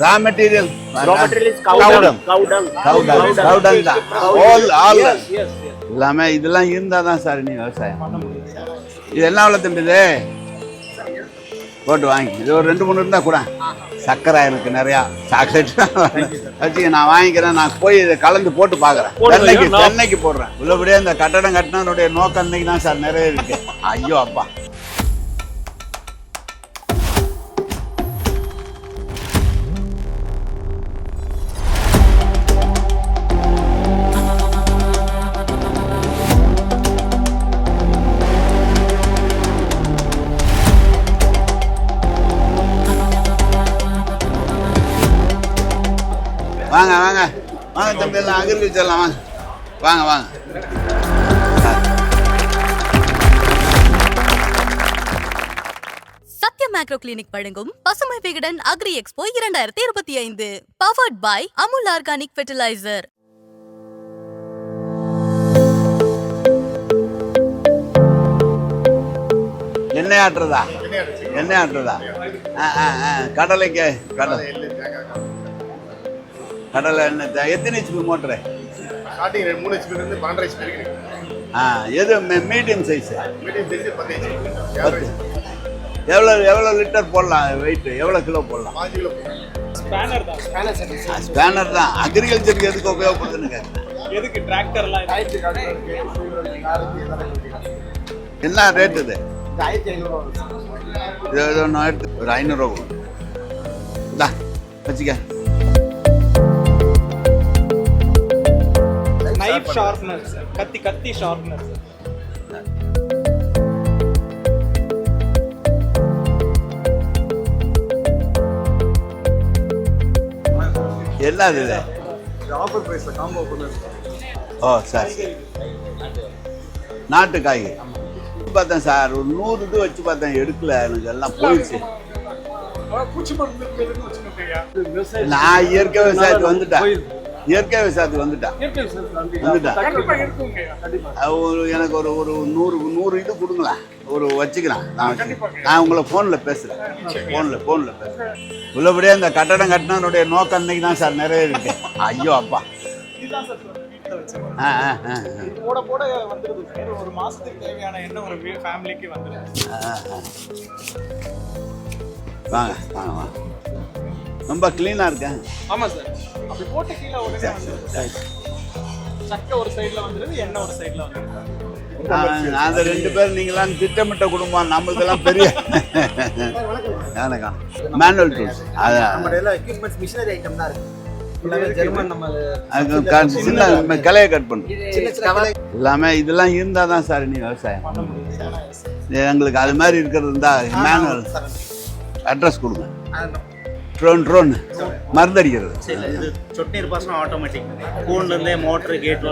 ரா material தான் all all. எல்லாமே இதெல்லாம் இருந்தால் தான் சார் நீ விவசாயம் இது என்ன அவ்வளோ தம்பிது போட்டு வாங்கி. இது ஒரு ரெண்டு மூணு இருந்தால் கூட. சர்க்கரை இருக்கு நிறையா. சாக்லேட். வச்சுக்க நான் வாங்கிக்கிறேன். நான் போய் இதை கலந்து போட்டு பார்க்குறேன். நான்- தென்னைக்கு போடுறேன். உள்ளபடியே இந்த கட்டடம் கட்டினதுடைய நோக்கம் இன்னைக்கு தான் சார் நிறைய இருக்கு ஐயோ அப்பா. வாங்க தம்பி எல்லாம் அக்ரிகல்ச்சர்லாம் வாங்க. வாங்க வாங்க. சத்ய மேக்ரோ கிளினிக் வழங்கும் பசுமை விகடன் அக்ரி எக்ஸ்போ இரண்டாயிரத்தி இருபத்தி ஐந்து. Powered by Amul organic fertiliser எண்ணெய் ஆட்டுறதா? எண்ணெய் ஆட்டுறதா? ஆ ஆ ஆ கடலைக்கு கடலை. கடலை எண்ணெய் எத்தனை ஹெச்பி மோட்ரு? ஸ்டார்டிங் ரெண்டு மூணு ஹெச்பி இருந்து பன்னெண்டு ஹெச்பி இருக்கு. ஆ எது மீடியம் சைஸ் மீடியம் சைஸ் பத்து ஹெச்பி பத்து. எவ்வளோ எவ்வளோ லிட்டர் போடலாம்? வெயிட் எவ்வளோ கிலோ போடலாம்? பாஞ்சு கிலோ ஸ்பேனர் தான். அக்ரிகல்ச்சருக்கு எதுக்கு உபயோகப்படுதுன்னு கேட்குறேன் எதுக்கு டிராக்டர்லாம் என்ன ரேட் இது? ஆயிரத்தி இது எடுத்து ஒரு ஐநூறுரூவா கொடு. இந்தா வச்சுக்க. நைஃப் ஷார்ப்னர் சார் கத்தி கத்தி ஷார்ப்னர் சார் என்ன இது ஆஃபர் பிரைஸ்ல காம்போ ஓ சார். நாட்டு காய்கறி பார்த்தேன் சார் ஒரு நூறு இது வச்சு பார்த்தேன் எடுக்கல எனக்கு எல்லாம் போயிடுச்சு. நான் இயற்கை விவசாயத்துக்கு வந்துட்டேன். இயற்கை விவசாயத்துக்கு அது ஒரு எனக்கு ஒரு ஒரு நூறு நூறு இது கொடுங்களேன் ஒரு வச்சுக்கிறேன். நான். நான் உங்களை ஃபோனில் பேசுகிறேன் ஃபோனில் ஃபோனில் பேசுகிறேன் உள்ளபடியே இந்த கட்டடம் கட்டினதுடைய நோக்கம் இன்னைக்கு தான் சார் நிறைய இருக்கு ஐயோ அப்பா. போட போட வந்துருது ஒரு மாசத்துக்கு தேவையான ஒரு ஃபேமிலிக்கு வந்துருது. வாங்க வாங்க வாங்க. ரொம்ப க்ளீனாக இருக்கேன். ஆமா சார் அப்படி போட்டு கீழே உடனே சக்கை ஒரு சைடுல வந்துருது எண்ணெய் ஒரு சைடுல வந்துருது நான் அந்த ரெண்டு பேர் நீங்களாம் திட்டமிட்ட குடும்பம் நம்மளுக்கெல்லாம் பெரிய வணக்கம் மேனுவல் டூல்ஸ் அதான். சின்ன கிளையை கட் பண்ணுறோம் சின்ன சின்ன கலை. எல்லாமே இதெல்லாம் இருந்தால் தான் சார் நீ விவசாயம். எங்களுக்கு அது மாதிரி இருக்கிறது இருந்தால் மேனுவல் அட்ரஸ் கொடுங்க. Drone drone. மருந்தடிக்கிறது. இது சொட்டு நீர் பாசனம் ஆட்டோமேட்டிக் ஃபோன்லேருந்தே மோட்ரு கேட்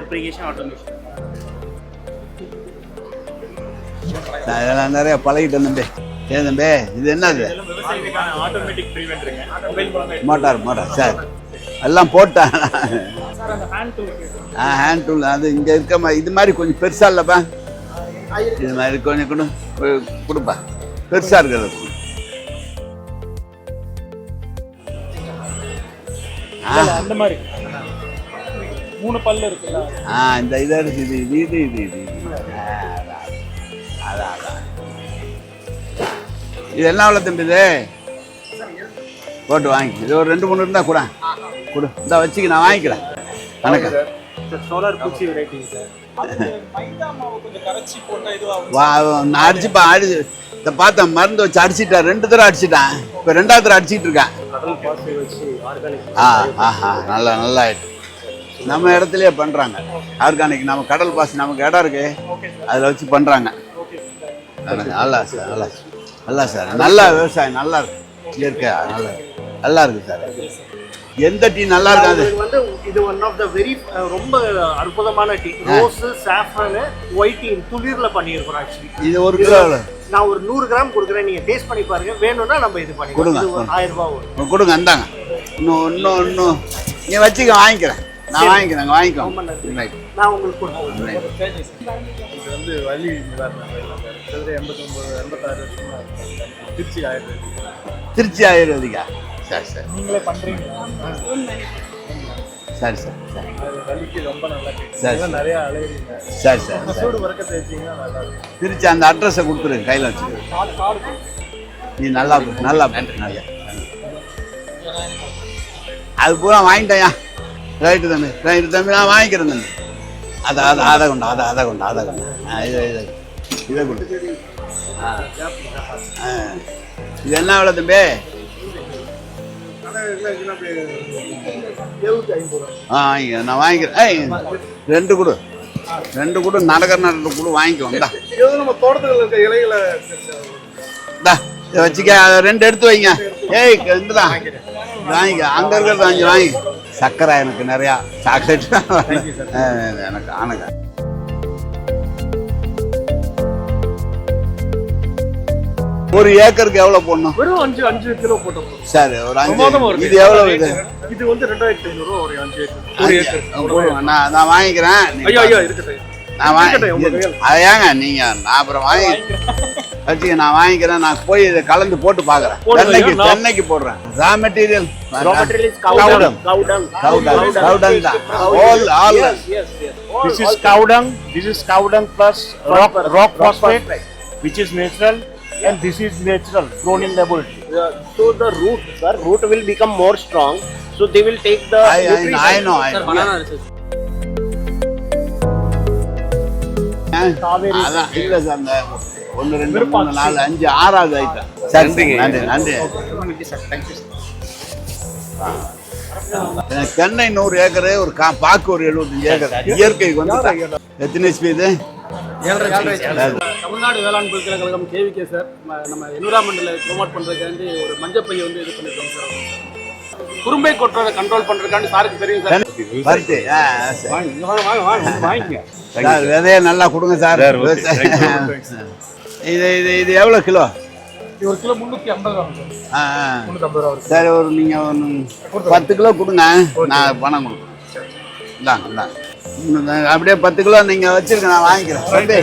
ரெப்ரிகேஷன் ஆட்டோமேஷன் நான் இதெல்லாம் நிறைய பழகிட்டேன் தம்பி. ஏன் தம்பி? இது என்னது? Motor motor. சார் எல்லாம் போட்டேன் டூல் ஆ ஹேண்ட் டூல் அது இங்கே இருக்க இது மாதிரி கொஞ்சம் பெருசா இல்லைப்பா. இது மாதிரி கொஞ்சம் கொடு கொடுப்பா. பெருசாக இருக்கிறது. அந்த மாதிரி. மூணு பல்லு இருக்குல்ல? ஆ இந்த இதை இருக்கு இது இது இது இது இது அதான், அதான் இது என்ன அவ்வளோ தம்பி இது? போட்டு வாங்கி. இது ஒரு ரெண்டு மூணு இருந்தால் கூட. கொடு. இந்த வச்சுக்க நான் வாங்கிக்கிறேன். வணக்கம் சோலார் பூச்சி வெரைட்டி சார். அது மைதா மாவு கொஞ்சம் கரைச்சி போட்டா இதுவாகும். வா நான் அடிச்சுப்பா அடிச்சு. இதை பார்த்தேன் மருந்து வச்சு அடிச்சிட்டேன் ரெண்டு தடவை அடிச்சிட்டேன். இப்போ ரெண்டாவது தடவை அடிச்சிட்டு இருக்கேன். ஆ ஆஹா நல்லா நல்லா ஆயிடுச்சு நம்ம இடத்துலயே பண்ணுறாங்க ஆர்கானிக் நம்ம கடல் பாசி நமக்கு இடம் இருக்கு. அதில் வச்சு பண்ணுறாங்க நல்லா சார் நல்லா. நல்லா சார். நல்லா விவசாயம் நல்லா இருக்கு. இயற்கை நல்லா. நல்லா இருக்கு சார். எந்த டீ நல்லா இருக்காது? வந்து இது ஒன் ஆஃப் த வெரி ரொம்ப அற்புதமான tea. Rose saffron white tea துளிர்ல பண்ணியிருக்கோம் ஆக்சுவலி இது ஒரு கிலோ? நான் ஒரு நூறு கிராம் கொடுக்குறேன் நீங்க டேஸ்ட் பண்ணி பாருங்க. வேணும்னா நம்ம இது கொடுங்க. இது ஒரு ஆயிரம் ரூபாய் வரும். கொடுங்க இந்தாங்க. இன்னும் இன்னும் இன்னும். நீ வச்சுக்க வாங்கிக்கிறேன். நான் வாங்கிக்கிறேன் வாங்கிக்கோ. நான் உங்களுக்கு கொடுக்குறேன். இது வந்து வலி நிவாரணம் எண்பத்தொம்பது எண்பத்தாறு. திருச்சி ஆயிரத்தி திருச்சி ஆயுர்வேதிகா. சரி சரி. நீங்களே பண்றீங்க. சரி சார் சரி. வலிக்கு ரொம்ப நல்லா சரி. நிறைய அலையிறீங்க சரி. சூடு நல்லா திருச்சி அந்த அட்ரஸை கொடுத்துருங்க கையில் வச்சுக்க. நீ நல்லா நல்லா நல்லா. அது பூரா வாங்கிட்டேயா ரைட்டு தம்பி ரைட்டு தம்பி நான் வாங்கிக்கிறேன் தம்பி. அதை அதை அதை கொண்டு அதை அதை கொண்டு அதை கொண்டு இதை இதை. இதை கொண்டு ஆ. இது என்ன எவ்வளோ தம்பி? ஆ நான் வாங்கிக்கிறேன். ஏய் ரெண்டு கொடு. ரெண்டு கூட நடக்க நடந்து கூட வாங்கிக்கோங்க ஏதோ நம்ம தோட்டத்தில் இருக்க இலைகளை இதை வச்சுக்க அதை ரெண்டு எடுத்து வைங்க. ஏய் இந்தா வாங்கிக்க அங்கே இருக்கிறது வாங்கி வாங்கி. சர்க்கரை எனக்கு நிறையா சாக்லேட். எனக்கு ஆனங்க ஒரு ஏக்கருக்கு எவ்வளோ போடணும்? வெறும் அஞ்சு அஞ்சு கிலோ போட்டோம். சரி ஒரு அஞ்சு. இது எவ்வளோ இது? இது வந்து ரெண்டாயிரத்தி ஐநூறு ஒரு அஞ்சு ஒரு ஏக்கர். நான் நான் வாங்கிக்கிறேன். ஐயா ஐயா இருக்கட்டும் நான் வாங்கி இருக்கட்டும், உங்க கையால. அதை ஏங்க நீங்க நான் அப்புறம் வாங்கி வச்சுக்க நான் வாங்கிக்கிறேன். நான் போய் இதை கலந்து போட்டு தென்னைக்கு நான்- தென்னைக்கு போடுறேன். Raw material dung. Cow dung. தான். All, all. This is cow dung. This is cow dung plus rock rock phosphate, which is natural, and this is natural grown in laboratory. Uh, So the root, sir, root will become more strong. So they will take the I, I. I know. I know. அதான் இல்ல sir அந்த ஒன்று ரெண்டு மூணு நாலு அஞ்சு ஆறாவது item நன்றி நன்றி நன்றி எனக்கு தென்னை நூறு ஏக்கரு ஒரு கா பாக்கு ஒரு எழுபத்தஞ்சு ஏக்கர் இயற்கைக்கு வந்து எத்தனை இது தமிழ்நாடு வேளாண் பல்கலைக்கழகம் கேவிகே சார். நம்ம என்விரான்மெண்டலை ப்ரொமோட் பண்ணுறதுக்காண்டி ஒரு மஞ்சப்பையை வந்து இது பண்ணிருக்கோம் சார். குறும்பை கொட்டுறதை கண்ட்ரோல் பண்ணுறதுக்காண்டி சாருக்கு தெரியும் சார். வாங்கிங்க. சார் விதைய நல்லா கொடுங்க சார். இது இது இது எவ்வளோ கிலோ? இது ஒரு கிலோ முந்நூற்றி ஐம்பது ரூபா சார். ஆ ஆ. முந்நூற்றம்பது ரூபா சரி ஒரு நீங்கள் ஒன்று பத்து கிலோ கொடுங்க. நான் பணம் கொடுக்குறேன். இந்தாங்க இந்தாங்க. அப்படியே பத்து கிலோ நீங்கள் வச்சிருக்க நான் வாங்கிக்கிறேன். தம்பி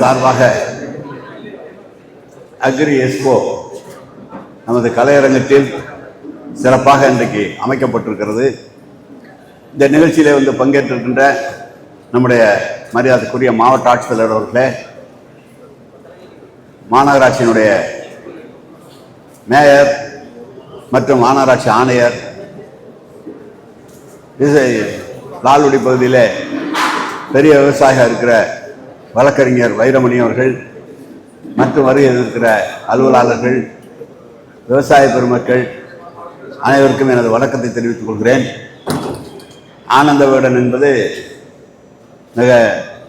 சார்பாக அக்ரி எஸ்போ நமது கலையரங்கத்தில் சிறப்பாக இன்றைக்கு அமைக்கப்பட்டிருக்கிறது. இந்த நிகழ்ச்சியிலே வந்து பங்கேற்றிருக்கின்ற நம்முடைய மரியாதைக்குரிய மாவட்ட ஆட்சித்தலைவர் அவர்களே மாநகராட்சியினுடைய மேயர் மற்றும் மாநகராட்சி ஆணையர் இது லால்குடி பகுதியிலே பெரிய விவசாயியாக இருக்கிற வழக்கறிஞர் வைரமணி அவர்கள் மற்றும் வருகை இருக்கிற அலுவலாளர்கள் விவசாய பெருமக்கள் அனைவருக்கும் எனது வணக்கத்தை தெரிவித்துக் கொள்கிறேன். ஆனந்த விகடன் என்பது மிக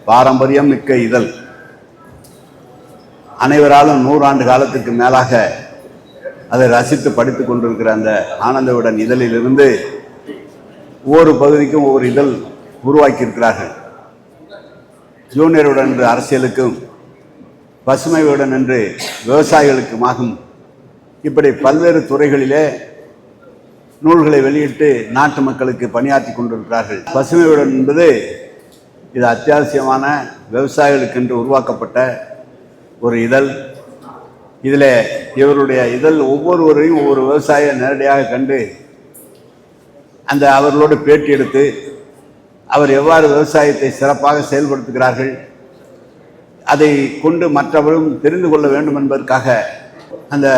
பாரம்பரியம் மிக்க இதழ். அனைவராலும் நூறாண்டு காலத்துக்கு மேலாக அதை ரசித்து படித்துக் கொண்டிருக்கிற அந்த ஆனந்தவுடன் இதழிலிருந்து ஒவ்வொரு பகுதிக்கும் ஒவ்வொரு இதழ் உருவாக்கியிருக்கிறார்கள். ஜூனியருடன் என்று அரசியலுக்கும் பசுமையுடன் என்று விவசாயிகளுக்குமாகும். இப்படி பல்வேறு துறைகளிலே நூல்களை வெளியிட்டு நாட்டு மக்களுக்கு பணியாற்றி கொண்டிருக்கிறார்கள். பசுமையுடன் என்பது இது அத்தியாவசியமான விவசாயிகளுக்கென்று உருவாக்கப்பட்ட ஒரு இதழ். இதில் இவருடைய இதழ் ஒவ்வொருவரையும் ஒவ்வொரு விவசாயியை நேரடியாக கண்டு அந்த அவர்களோடு பேட்டி எடுத்து அவர் எவ்வாறு விவசாயத்தை சிறப்பாக செயல்படுத்துகிறார்கள் அதை கொண்டு மற்றவரும் தெரிந்து கொள்ள வேண்டும் என்பதற்காக அந்த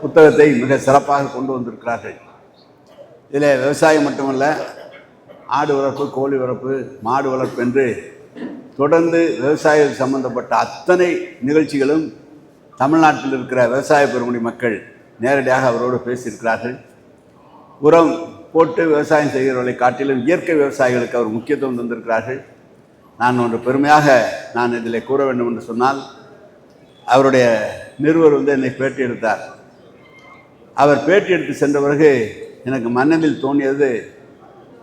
புத்தகத்தை மிக சிறப்பாக கொண்டு வந்திருக்கிறார்கள். இதில் விவசாயம் மட்டுமல்ல ஆடு வளர்ப்பு கோழி வளர்ப்பு மாடு வளர்ப்பு என்று தொடர்ந்து விவசாயம் சம்பந்தப்பட்ட அத்தனை நிகழ்ச்சிகளும் தமிழ்நாட்டில் இருக்கிற விவசாய பெருமணி மக்கள் நேரடியாக அவரோடு பேசியிருக்கிறார்கள். உரம் போட்டு விவசாயம் செய்கிறவர்களை காட்டிலும் இயற்கை விவசாயிகளுக்கு அவர் முக்கியத்துவம் தந்திருக்கிறார்கள். நான் ஒன்று பெருமையாக நான் இதில் கூற வேண்டும் என்று சொன்னால் அவருடைய நிறுவர் வந்து என்னை பேட்டி எடுத்தார். அவர் பேட்டி எடுத்து சென்ற பிறகு எனக்கு மனதில் தோணியது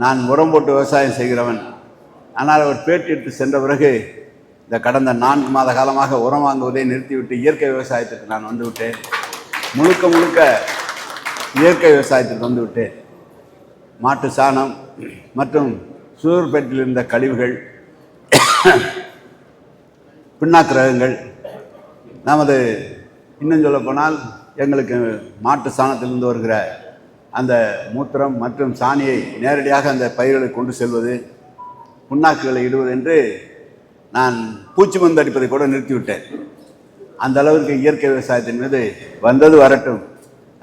நான் உரம் போட்டு விவசாயம் செய்கிறவன். ஆனால் அவர் பேட்டி எடுத்து சென்ற பிறகு இந்த கடந்த நான்கு மாத காலமாக உரம் வாங்குவதை நிறுத்திவிட்டு இயற்கை விவசாயத்திற்கு நான் வந்துவிட்டேன் முழுக்க முழுக்க இயற்கை விவசாயத்திற்கு வந்துவிட்டேன் மாட்டு சாணம் மற்றும் சூர்பேட்டில் இருந்த கழிவுகள் பின்னாக்கு ரகங்கள் நமது இன்னும் சொல்லப்போனால் எங்களுக்கு மாட்டு சாணத்திலிருந்து வருகிற அந்த மூத்திரம் மற்றும் சாணியை நேரடியாக அந்த பயிர்களை கொண்டு செல்வது புண்ணாக்குகளை இடுவது என்று நான் பூச்சி மருந்து அடிப்பதை கூட நிறுத்திவிட்டேன். அந்த அளவிற்கு இயற்கை விவசாயத்தின் மீது வந்தது வரட்டும்.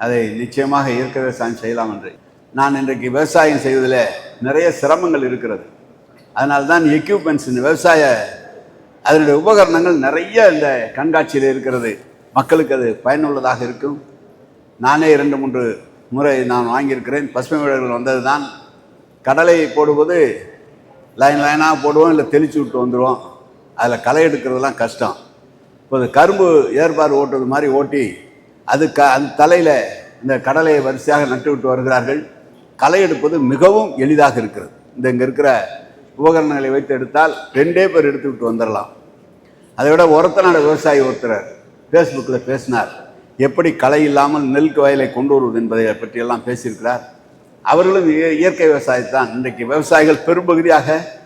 அதை நிச்சயமாக இயற்கை விவசாயம் செய்யலாம் என்று. நான் இன்றைக்கு விவசாயம் செய்வதில் நிறைய சிரமங்கள் இருக்கிறது. அதனால தான் எக்யூப்மெண்ட்ஸ் இந்த விவசாய அதனுடைய உபகரணங்கள் நிறைய இந்த கண்காட்சியில் இருக்கிறது. மக்களுக்கு அது பயனுள்ளதாக இருக்கும். நானே இரண்டு மூன்று முறை நான் வாங்கியிருக்கிறேன். பசுமை வீரர்கள் வந்தது தான் கடலை போடும்போது லைன் லைனாக போடுவோம் இல்லை தெளிச்சு விட்டு வந்துடுவோம் அதில் களை எடுக்கிறதுலாம் கஷ்டம். இப்போது கரும்பு ஏற்பாடு ஓட்டுறது மாதிரி ஓட்டி அது க அந்த தலையில் இந்த கடலையை வரிசையாக நட்டு விட்டு வருகிறார்கள். களை எடுப்பது மிகவும் எளிதாக இருக்கிறது. இந்த இங்கே இருக்கிற உபகரணங்களை வைத்து எடுத்தால் ரெண்டே பேர் எடுத்து விட்டு வந்துடலாம் அதை விட ஒருத்தனோட விவசாயி ஒருத்தர் ஃபேஸ்புக்கில் பேசினார். எப்படி களை இல்லாமல் நெல் வயலை கொண்டு வருவது என்பதை பற்றியெல்லாம் பேசியிருக்கிறார். அவர்களும் இய- இயற்கை விவசாயத்தான் இன்றைக்கு விவசாயிகள் பெரும்பகுதியாக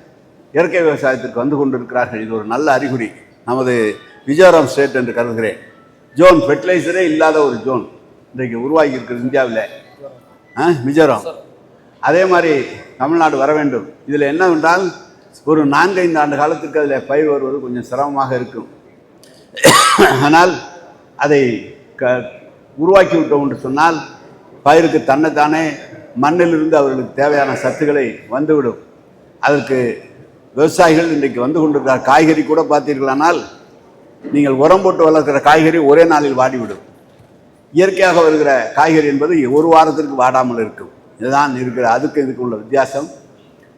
இயற்கை விவசாயத்திற்கு வந்து கொண்டிருக்கிறார்கள். இது ஒரு நல்ல அறிகுறி. நமது மிஜோரம் ஸ்டேட் என்று கருதுகிறேன். ஜோன் ஃபெர்டிலைசரே இல்லாத ஒரு ஜோன் இன்றைக்கு உருவாகி இருக்கிறது இந்தியாவில். ஆ, மிஜோராம் அதே மாதிரி தமிழ்நாடு வர வேண்டும். இதில் என்னவென்றால் ஒரு நான்கைந்து ஆண்டு காலத்திற்கு அதில் பயிர் வருவது கொஞ்சம் சிரமமாக இருக்கும். ஆனால் அதை க உருவாக்கி விட்டோம் என்று சொன்னால் பயிருக்கு தன்னைத்தானே மண்ணிலிருந்து அவர்களுக்கு தேவையான சத்துக்களை வந்துவிடும். அதற்கு விவசாயிகள் இன்றைக்கு வந்து கொண்டிருக்கிறார் காய்கறி கூட பார்த்தீர்களானால் நீங்கள் உரம் போட்டு வளர்க்கிற காய்கறி ஒரே நாளில் வாடிவிடும். இயற்கையாக வருகிற காய்கறி என்பது ஒரு வாரத்திற்கு வாடாமல் இருக்கும். இதுதான் இருக்கிற அதுக்கு இதுக்கு உள்ள வித்தியாசம்.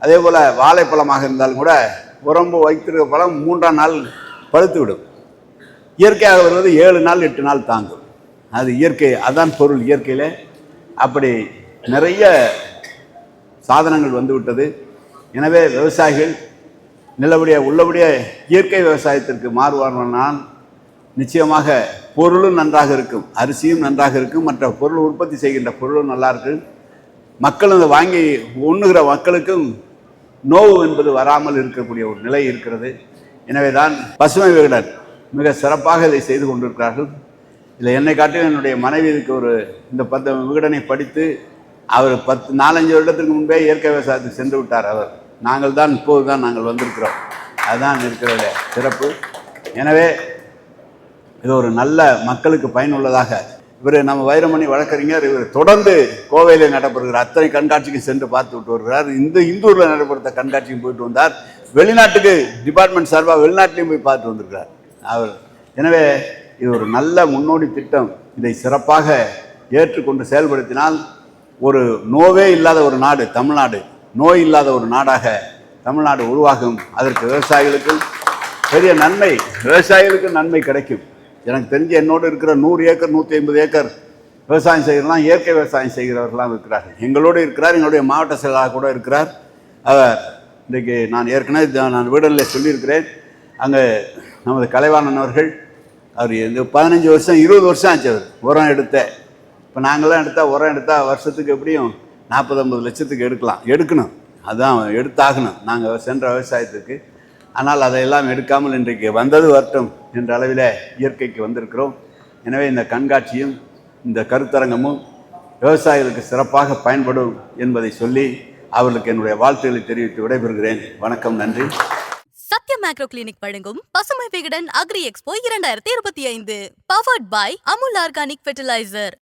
அதே போல் வாழைப்பழமாக இருந்தாலும் கூட உரம்பு வைத்திருக்கிற பழம் மூன்றாம் நாள் பழுத்து விடும் இயற்கையாக வருவது ஏழு நாள் எட்டு நாள் தாங்கும். அது இயற்கை அதான் பொருள் இயற்கையில். அப்படி நிறைய சாதனங்கள் வந்துவிட்டது எனவே விவசாயிகள் நிலவுடைய உள்ளபடிய இயற்கை விவசாயத்திற்கு மாறுவார்களானால் நிச்சயமாக பொருளும் நன்றாக இருக்கும் அரிசியும் நன்றாக இருக்கும் மற்ற பொருள் உற்பத்தி செய்கின்ற பொருளும் நல்லா இருக்கும். மக்களும் அதை வாங்கி உண்ணுகிற மக்களுக்கும் நோவு என்பது வராமல் இருக்கக்கூடிய ஒரு நிலை இருக்கிறது. எனவே தான் பசுமை விகடன் மிக சிறப்பாக இதை செய்து கொண்டிருக்கிறார்கள். இதில் என்னை காட்டிலும் என்னுடைய மனைவி இதுக்கு ஒரு இந்த பத்து விகடனை படித்து அவர் பத்து நாலஞ்சு வருடத்துக்கு முன்பே இயற்கை விவசாயத்துக்கு சென்று விட்டார் அவர். நாங்கள் தான் இப்போது தான் நாங்கள் வந்திருக்கிறோம். அதுதான் இருக்கிறத சிறப்பு. எனவே இது ஒரு நல்ல மக்களுக்கு பயனுள்ளதாக. இவர் நம்ம வைரமணி வழக்கறிஞர் இவர் தொடர்ந்து கோவையில் நடைபெறுகிற அத்தனை கண்காட்சிக்கு சென்று பார்த்து விட்டு வருகிறார். இந்த இந்தூரில் நடைபெறுத்த கண்காட்சிக்கு போயிட்டு வந்தார். வெளிநாட்டுக்கு டிபார்ட்மெண்ட் சார்பாக வெளிநாட்டிலையும் போய் பார்த்து வந்திருக்கிறார். அவர். எனவே இது ஒரு நல்ல முன்னோடி திட்டம். இதை சிறப்பாக ஏற்றுக்கொண்டு செயல்படுத்தினால் ஒரு நோவே இல்லாத ஒரு நாடு தமிழ்நாடு நோய் இல்லாத ஒரு நாடாக தமிழ்நாடு உருவாகும். அதற்கு விவசாயிகளுக்கும் பெரிய நன்மை விவசாயிகளுக்கும் நன்மை கிடைக்கும். எனக்கு தெரிஞ்சு என்னோடு இருக்கிற நூறு ஏக்கர் நூற்றி ஐம்பது ஏக்கர் விவசாயம் செய்கிறலாம் இயற்கை விவசாயம் செய்கிறவர்களாம் இருக்கிறார்கள். எங்களோடு இருக்கிறார் எங்களுடைய மாவட்ட செயலாளர் கூட இருக்கிறார். அவர் இன்றைக்கு நான் ஏற்கனவே நான் வீடலில் சொல்லியிருக்கிறேன். அங்கே நமது கலைவாணன் அவர்கள் அவர் இந்த பதினஞ்சு வருஷம் இருபது வருஷம் ஆச்சு அவர். உரம் எடுத்த. இப்போ நாங்களாம் எடுத்தால் உரம் எடுத்தால் வருஷத்துக்கு எப்படியும் நாற்பது ஐம்பது லட்சத்துக்கு எடுக்கலாம். எடுக்கணும். அதான் எடுத்தாகணும். நாங்கள் சென்ற விவசாயத்துக்கு. ஆனால் அதையெல்லாம் எடுக்காமல் இன்றைக்கு வந்தது வரட்டும் என்ற அளவில் இயற்கைக்கு வந்திருக்கிறோம். எனவே இந்த கண்காட்சியும் இந்த கருத்தரங்கமும் விவசாயிகளுக்கு சிறப்பாக பயன்படும் என்பதை சொல்லி அவர்களுக்கு என்னுடைய வாழ்த்துக்களை தெரிவித்து விடைபெறுகிறேன். வணக்கம் நன்றி. சத்ய மேக்ரோ கிளினிக் வழங்கும் பசுமை விகடன் அக்ரி எக்ஸ்போ இரண்டாயிரத்தி இருபத்தி ஐந்து powered by Amul organic fertiliser